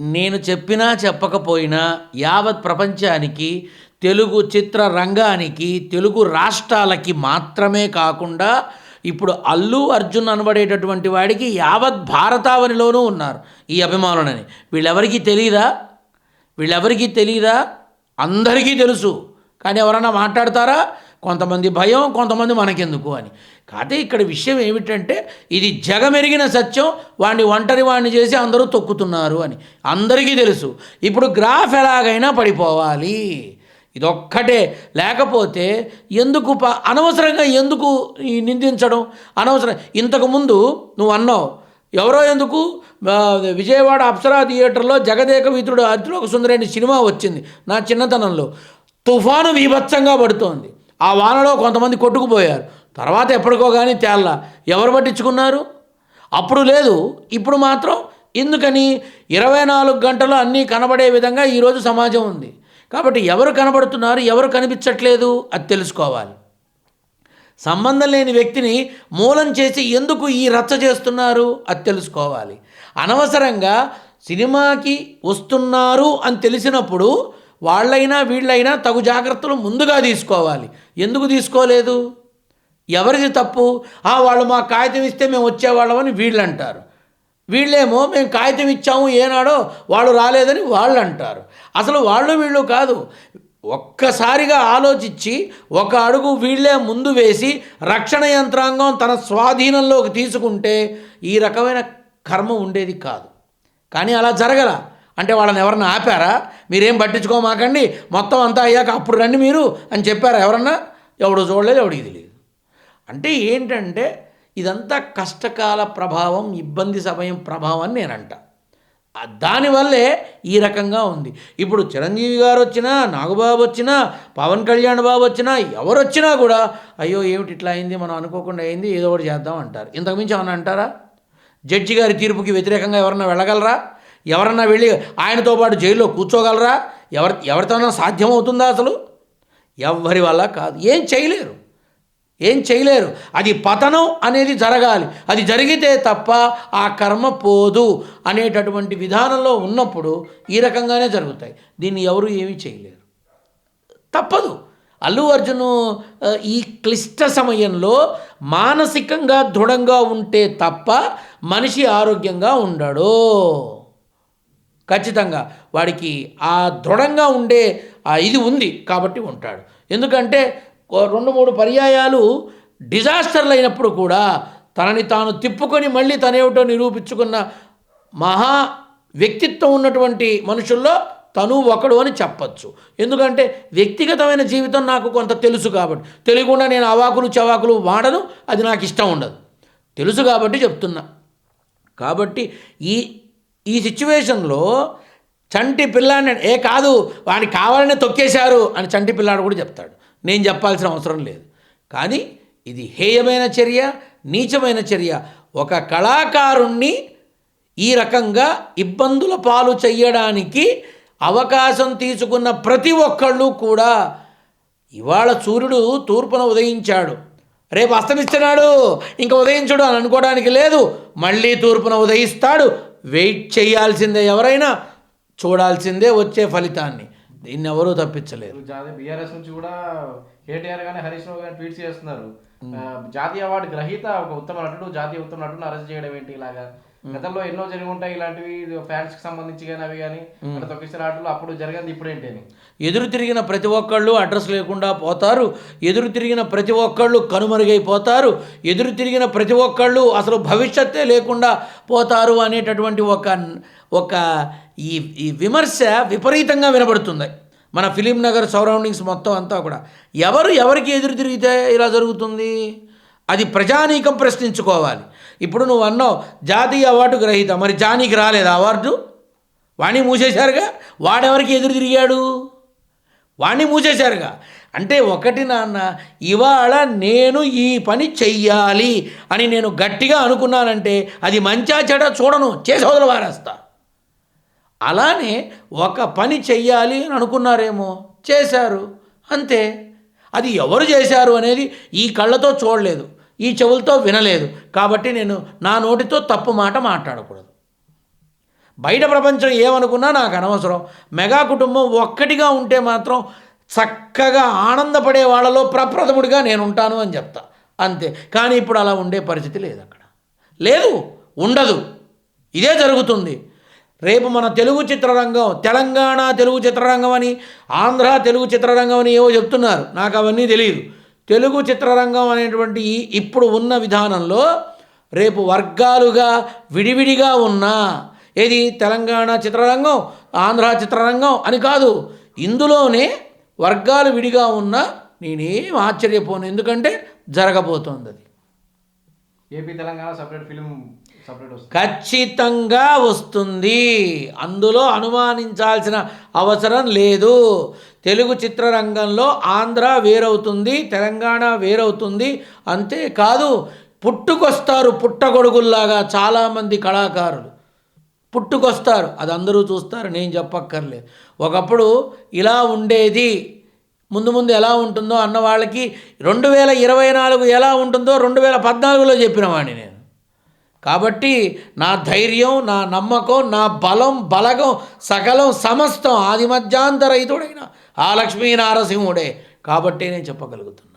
నేను చెప్పినా చెప్పకపోయినా యావత్ ప్రపంచానికి తెలుగు చిత్ర రంగానికి తెలుగు రాష్ట్రాలకి మాత్రమే కాకుండా ఇప్పుడు అల్లు అర్జున్ అనబడేటటువంటి వాడికి యావత్ భారతావనిలోనూ ఉన్నారు ఈ అభిమానులని. వీళ్ళెవరికీ తెలియదా వీళ్ళెవరికీ తెలియదా అందరికీ తెలుసు. కానీ ఎవరన్నా మాట్లాడతారా? కొంతమంది భయం కొంతమంది మనకెందుకు అని. కాకపోతే ఇక్కడ విషయం ఏమిటంటే ఇది జగమెరిగిన సత్యం వాడిని ఒంటరి వాడిని చేసి అందరూ తొక్కుతున్నారు అని. అందరికీ తెలుసు. ఇప్పుడు గ్రాఫ్ ఎలాగైనా పడిపోవాలి. ఇదొక్కటే. లేకపోతే ఎందుకు ప అనవసరంగా ఎందుకు నిందించడం? అనవసరం ఇంతకుముందు నువ్వు అన్నావు ఎవరో ఎందుకు? విజయవాడ అప్సరా థియేటర్లో జగదేక వితుడు అర్జునోక సుందరైన సినిమా వచ్చింది నా చిన్నతనంలో. తుఫాను బీభత్సంగా పడుతోంది. ఆ వానలో కొంతమంది కొట్టుకుపోయారు. తర్వాత ఎప్పటికో కానీ తేళ్ళ ఎవరు పట్టించుకున్నారు? అప్పుడు లేదు. ఇప్పుడు మాత్రం ఎందుకని? ఇరవై నాలుగు గంటలు అన్నీ కనబడే విధంగా ఈరోజు సమాజం ఉంది. కాబట్టి ఎవరు కనబడుతున్నారు? ఎవరు కనిపించట్లేదు? అది తెలుసుకోవాలి. సంబంధం లేని వ్యక్తిని మూలం చేసి ఎందుకు ఈ రచ్చ చేస్తున్నారు? అది తెలుసుకోవాలి. అనవసరంగా సినిమాకి వస్తున్నారు అని తెలిసినప్పుడు వాళ్ళైనా వీళ్ళైనా తగు జాగ్రత్తలు ముందుగా తీసుకోవాలి. ఎందుకు తీసుకోలేదు? ఎవరిది తప్పు? "ఆ, వాళ్ళు మా కాగితం ఇస్తే మేము వచ్చేవాళ్ళమని వీళ్ళు అంటారు వీళ్ళేమో మేము కాగితం ఇచ్చాము ఏనాడో వాళ్ళు రాలేదని వాళ్ళు అంటారు అసలు వాళ్ళు వీళ్ళు కాదు. ఒక్కసారిగా ఆలోచించి ఒక అడుగు వీళ్ళే ముందు వేసి రక్షణ యంత్రాంగం తన స్వాధీనంలోకి తీసుకుంటే ఈ రకమైన కర్మ ఉండేది కాదు. కానీ అలా జరగల. అంటే వాళ్ళని ఎవరన్నా ఆపారా? మీరేం పట్టించుకోమాకండి. మొత్తం అంతా అయ్యాక అప్పుడు రండి మీరు అని చెప్పారా ఎవరన్నా? ఎవడు చూడలేదు ఎవడికి తెలియదు అంటే ఏంటంటే ఇదంతా కష్టకాల ప్రభావం ఇబ్బంది సమయం ప్రభావం అని నేను అంట దానివల్లే ఈ రకంగా ఉంది. ఇప్పుడు చిరంజీవి గారు వచ్చినా నాగబాబు వచ్చినా పవన్ కళ్యాణ్ బాబు వచ్చినా ఎవరు వచ్చినా కూడా అయ్యో ఏమిటి ఇట్లా అయింది? మనం అనుకోకుండా అయింది ఏదో ఒకటి చేద్దాం అంటారు. ఇంతకుమించి ఏమన్నా అంటారా? జడ్జి గారి తీర్పుకి వ్యతిరేకంగా ఎవరన్నా వెళ్ళగలరా? ఎవరన్నా వెళ్ళి ఆయనతో పాటు జైల్లో కూర్చోగలరా? ఎవరి ఎవరితోనైనా సాధ్యమవుతుందా అసలు? ఎవ్వరి వల్ల కాదు. ఏం చేయలేరు. ఏం చేయలేరు. అది పతనం అనేది జరగాలి. అది జరిగితే తప్ప ఆ కర్మ పోదు అనేటటువంటి విధానంలో ఉన్నప్పుడు ఈ రకంగానే జరుగుతాయి. దీన్ని ఎవరు ఏమీ చేయలేరు. తప్పదు. అల్లు అర్జును ఈ క్లిష్ట సమయంలో మానసికంగా దృఢంగా ఉంటే తప్ప మనిషి ఆరోగ్యంగా ఉండడు. ఖచ్చితంగా వాడికి ఆ దృఢంగా ఉండే ఆ ఇది ఉంది కాబట్టి ఉంటాడు. ఎందుకంటే రెండు మూడు పర్యాయాలు డిజాస్టర్లు అయినప్పుడు కూడా తనని తాను తిప్పుకొని మళ్ళీ తనేమిటో నిరూపించుకున్న మహా వ్యక్తిత్వం ఉన్నటువంటి మనుషుల్లో తను ఒకడు అని చెప్పచ్చు. ఎందుకంటే వ్యక్తిగతమైన జీవితం నాకు కొంత తెలుసు కాబట్టి. తెలియకుండా నేను అవాకులు చవాకులు వాడను అది నాకు ఇష్టం ఉండదు. తెలుసు కాబట్టి చెప్తున్నా. కాబట్టి ఈ ఈ సిచ్యువేషన్లో చంటి పిల్లాన్ని ఏ కాదు వాడిని కావాలనే తొక్కేశారు అని చంటి పిల్లాడు కూడా చెప్తాడు. నేను చెప్పాల్సిన అవసరం లేదు. కానీ ఇది హేయమైన చర్య నీచమైన చర్య. ఒక కళాకారుణ్ణి ఈ రకంగా ఇబ్బందుల పాలు చెయ్యడానికి అవకాశం తీసుకున్న ప్రతి ఒక్కళ్ళు కూడా ఇవాళ సూర్యుడు తూర్పున ఉదయించాడు. రేపు అస్తమిస్తున్నాడు ఇంకా ఉదయించడు అని అనుకోవడానికి లేదు. మళ్ళీ తూర్పున ఉదయిస్తాడు. వెయిట్ చేయాల్సిందే ఎవరైనా చూడాల్సిందే వచ్చే ఫలితాన్ని. దీన్ని ఎవరూ తప్పించలేరు. జాతీయ బీఆర్ఎస్ నుంచి కూడా కేటీఆర్ కానీ హరీష్ రావు కానీ ట్వీట్స్ చేస్తున్నారు. జాతీయ అవార్డు గ్రహీత ఒక ఉత్తమ నటుడు జాతీయ ఉత్తమ నటుడు అరెస్ట్ చేయడం ఏంటి ఇలాగా? గతంలో ఎన్నో జరిగి ఉంటాయి ఇలాంటివి ఫ్యాన్స్కి సంబంధించి కానీ అవి కానీ తొక్కిసిన ఆటలు అప్పుడు జరిగింది ఇప్పుడు ఏంటి అని. ఎదురు తిరిగిన ప్రతి ఒక్కళ్ళు అడ్రస్ లేకుండా పోతారు. ఎదురు తిరిగిన ప్రతి ఒక్కళ్ళు కనుమరుగైపోతారు. ఎదురు తిరిగిన ప్రతి ఒక్కళ్ళు అసలు భవిష్యత్తే లేకుండా పోతారు అనేటటువంటి ఒక ఒక ఈ ఈ విమర్శ విపరీతంగా వినబడుతుంది. మన ఫిలిం నగర్ సరౌండింగ్స్ మొత్తం అంతా కూడా. ఎవరు ఎవరికి ఎదురు తిరిగితే ఇలా జరుగుతుంది? అది ప్రజానీకం ప్రశ్నించుకోవాలి. ఇప్పుడు నువ్వు అన్నావు జాతీయ అవార్డు గ్రహీత మరి జానీకి రాలేదు అవార్డు? వాణ్ణి మూసేశారుగా? వాడెవరికి ఎదురు తిరిగాడు? వాణ్ణి మూసేశారుగా? అంటే ఒకటి నాన్న ఇవాళ నేను ఈ పని చెయ్యాలి అని నేను గట్టిగా అనుకున్నానంటే అది మంచా చెడ చూడను చేసి వదిలి వారేస్తా. అలానే ఒక పని చెయ్యాలి అని అనుకున్నారేమో చేశారు. అంతే. అది ఎవరు చేశారు అనేది ఈ కళ్ళతో చూడలేదు. ఈ చెవులతో వినలేదు. కాబట్టి నేను నా నోటితో తప్పు మాట మాట్లాడకూడదు. బయట ప్రపంచం ఏమనుకున్నా నాకు అనవసరం. మెగా కుటుంబం ఒక్కటిగా ఉంటే మాత్రం చక్కగా ఆనందపడే వాళ్ళలో ప్రప్రథముడిగా నేను ఉంటాను అని చెప్తా. అంతే. కానీ ఇప్పుడు అలా ఉండే పరిస్థితి లేదు అక్కడ. లేదు ఉండదు. ఇదే జరుగుతుంది. రేపు మన తెలుగు చిత్రరంగం తెలంగాణ తెలుగు చిత్రరంగం అని ఆంధ్ర తెలుగు చిత్రరంగం అని ఏవో చెప్తున్నారు. నాకు అవన్నీ తెలియదు తెలుగు చిత్రరంగం అనేటువంటి ఇప్పుడు ఉన్న విధానంలో రేపు వర్గాలుగా విడివిడిగా ఉన్న ఏది తెలంగాణ చిత్రరంగం ఆంధ్ర చిత్రరంగం అని కాదు. ఇందులోనే వర్గాలు విడిగా ఉన్నా నేనేం ఆశ్చర్యపోను. ఎందుకంటే జరగబోతోంది అది. ఏపీ తెలంగాణ సపరేట్ ఫిలిం ఖచ్చితంగా వస్తుంది. అందులో అనుమానించాల్సిన అవసరం లేదు. తెలుగు చిత్రరంగంలో ఆంధ్ర వేరవుతుంది తెలంగాణ వేరవుతుంది అంతేకాదు పుట్టుకొస్తారు పుట్టగొడుగుల్లాగా చాలామంది కళాకారులు. పుట్టుకొస్తారు. అది అందరూ చూస్తారు. నేను చెప్పక్కర్లేదు. ఒకప్పుడు ఇలా ఉండేది. ముందు ముందు ఎలా ఉంటుందో అన్న వాళ్ళకి రెండు వేల ఇరవై నాలుగు ఎలా ఉంటుందో రెండు వేల పద్నాలుగులో చెప్పిన వాడిని నేను. కాబట్టి నా ధైర్యం నా నమ్మకం నా బలం బలగం సకలం సమస్తం ఆది మధ్యాంతరహితుడైన ఆ లక్ష్మీ నారసింహుడే కాబట్టి నేను చెప్పగలుగుతున్నాను